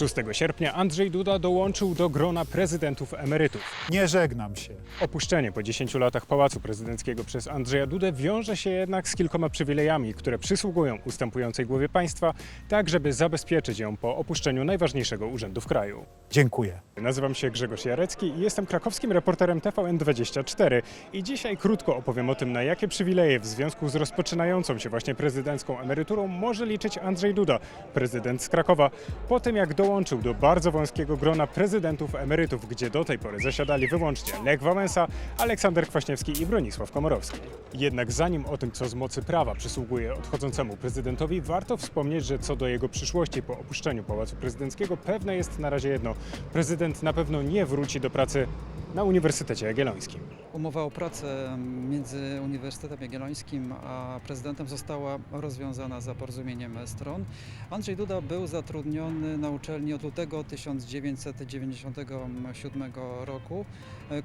6 sierpnia Andrzej Duda dołączył do grona prezydentów emerytów. Nie żegnam się. Opuszczenie po 10 latach Pałacu Prezydenckiego przez Andrzeja Dudę wiąże się jednak z kilkoma przywilejami, które przysługują ustępującej głowie państwa, tak żeby zabezpieczyć ją po opuszczeniu najważniejszego urzędu w kraju. Dziękuję. Nazywam się Grzegorz Jarecki i jestem krakowskim reporterem TVN24 i dzisiaj krótko opowiem o tym, na jakie przywileje w związku z rozpoczynającą się właśnie prezydencką emeryturą może liczyć Andrzej Duda, prezydent z Krakowa, po tym jak dołączył do bardzo wąskiego grona prezydentów emerytów, gdzie do tej pory zasiadali wyłącznie Lech Wałęsa, Aleksander Kwaśniewski i Bronisław Komorowski. Jednak zanim o tym, co z mocy prawa przysługuje odchodzącemu prezydentowi, warto wspomnieć, że co do jego przyszłości po opuszczeniu Pałacu Prezydenckiego, pewne jest na razie jedno. Prezydent na pewno nie wróci do pracy na Uniwersytecie Jagiellońskim. Umowa o pracę między Uniwersytetem Jagiellońskim a prezydentem została rozwiązana za porozumieniem stron. Andrzej Duda był zatrudniony na uczelni od lutego 1997 roku.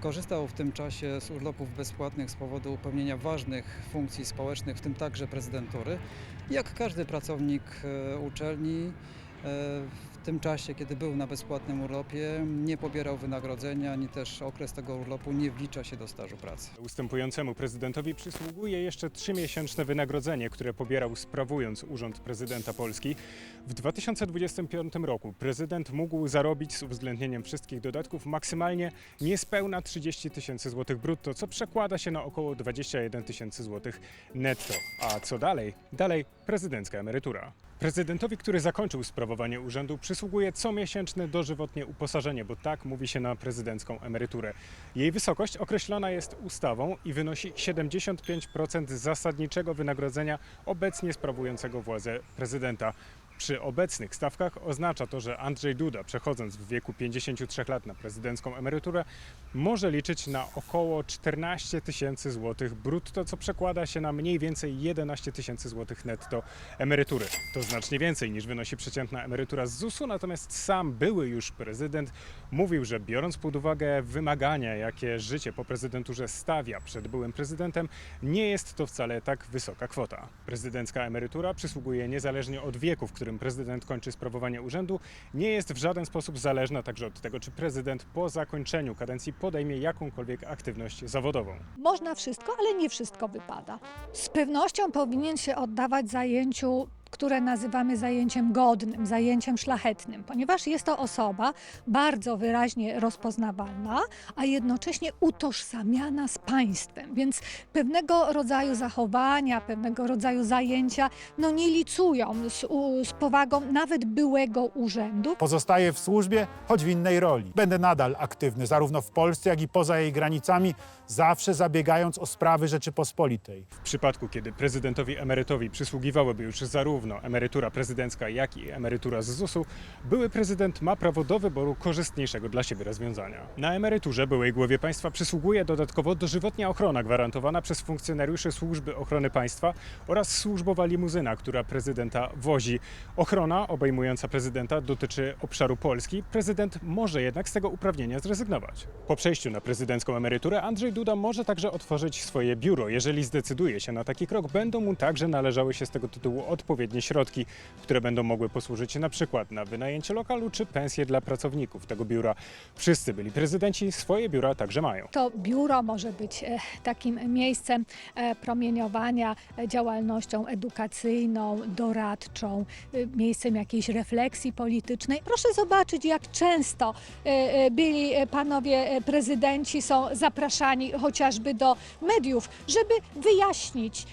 Korzystał w tym czasie z urlopów bezpłatnych z powodu pełnienia ważnych funkcji społecznych, w tym także prezydentury. Jak każdy pracownik e, uczelni, e, tym czasie, kiedy był na bezpłatnym urlopie, nie pobierał wynagrodzenia, ani też okres tego urlopu nie wlicza się do stażu pracy. Ustępującemu prezydentowi przysługuje jeszcze trzymiesięczne wynagrodzenie, które pobierał sprawując urząd prezydenta Polski. W 2025 roku prezydent mógł zarobić z uwzględnieniem wszystkich dodatków maksymalnie niespełna 30 tysięcy złotych brutto, co przekłada się na około 21 tysięcy złotych netto. A co dalej? Dalej prezydencka emerytura. Prezydentowi, który zakończył sprawowanie urzędu, przysługuje comiesięczne dożywotnie uposażenie, bo tak mówi się na prezydencką emeryturę. Jej wysokość określona jest ustawą i wynosi 75% zasadniczego wynagrodzenia obecnie sprawującego władzę prezydenta. Przy obecnych stawkach oznacza to, że Andrzej Duda, przechodząc w wieku 53 lat na prezydencką emeryturę, może liczyć na około 14 tysięcy złotych brutto, co przekłada się na mniej więcej 11 tysięcy złotych netto emerytury. To znacznie więcej niż wynosi przeciętna emerytura z ZUS-u, natomiast sam były już prezydent mówił, że biorąc pod uwagę wymagania, jakie życie po prezydenturze stawia przed byłym prezydentem, nie jest to wcale tak wysoka kwota. Prezydencka emerytura przysługuje niezależnie od wieku, w którym prezydent kończy sprawowanie urzędu, nie jest w żaden sposób zależna także od tego, czy prezydent po zakończeniu kadencji podejmie jakąkolwiek aktywność zawodową. Można wszystko, ale nie wszystko wypada. Z pewnością powinien się oddawać zajęciu, które nazywamy zajęciem godnym, zajęciem szlachetnym, ponieważ jest to osoba bardzo wyraźnie rozpoznawalna, a jednocześnie utożsamiana z państwem. Więc pewnego rodzaju zachowania, pewnego rodzaju zajęcia no nie licują z, u- z powagą nawet byłego urzędu. Pozostaję w służbie, choć w innej roli. Będę nadal aktywny, zarówno w Polsce, jak i poza jej granicami, zawsze zabiegając o sprawy Rzeczypospolitej. W przypadku, kiedy prezydentowi emerytowi przysługiwałyby już zarówno emerytura prezydencka, jak i emerytura z ZUS-u, były prezydent ma prawo do wyboru korzystniejszego dla siebie rozwiązania. Na emeryturze byłej głowie państwa przysługuje dodatkowo dożywotnia ochrona gwarantowana przez funkcjonariuszy służby ochrony państwa oraz służbowa limuzyna, która prezydenta wozi. Ochrona obejmująca prezydenta dotyczy obszaru Polski. Prezydent może jednak z tego uprawnienia zrezygnować. Po przejściu na prezydencką emeryturę Andrzej Duda może także otworzyć swoje biuro. Jeżeli zdecyduje się na taki krok, będą mu także należały się z tego tytułu odpowiednie środki, które będą mogły posłużyć na przykład na wynajęcie lokalu czy pensje dla pracowników tego biura. Wszyscy byli prezydenci swoje biura także mają. To biuro może być e, takim miejscem e, promieniowania e, działalnością edukacyjną, doradczą, miejscem jakiejś refleksji politycznej. Proszę zobaczyć, jak często byli panowie prezydenci są zapraszani chociażby do mediów, żeby wyjaśnić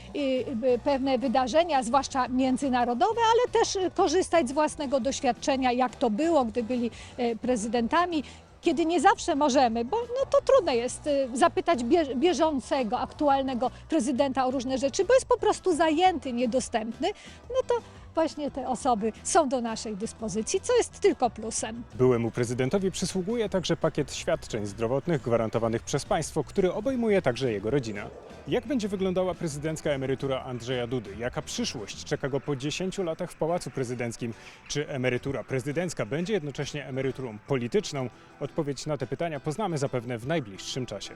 pewne wydarzenia, zwłaszcza międzynarodowe, ale też e, korzystać z własnego doświadczenia, jak to było, gdy byli e, prezydentami. Kiedy nie zawsze możemy, bo no to trudno jest y, zapytać bie- bieżącego, aktualnego prezydenta o różne rzeczy, bo jest po prostu zajęty, niedostępny, no to właśnie te osoby są do naszej dyspozycji, co jest tylko plusem. Byłemu prezydentowi przysługuje także pakiet świadczeń zdrowotnych gwarantowanych przez państwo, który obejmuje także jego rodzinę. Jak będzie wyglądała prezydencka emerytura Andrzeja Dudy? Jaka przyszłość czeka go po 10 latach w Pałacu Prezydenckim? Czy emerytura prezydencka będzie jednocześnie emeryturą polityczną? Odpowiedź na te pytania poznamy zapewne w najbliższym czasie.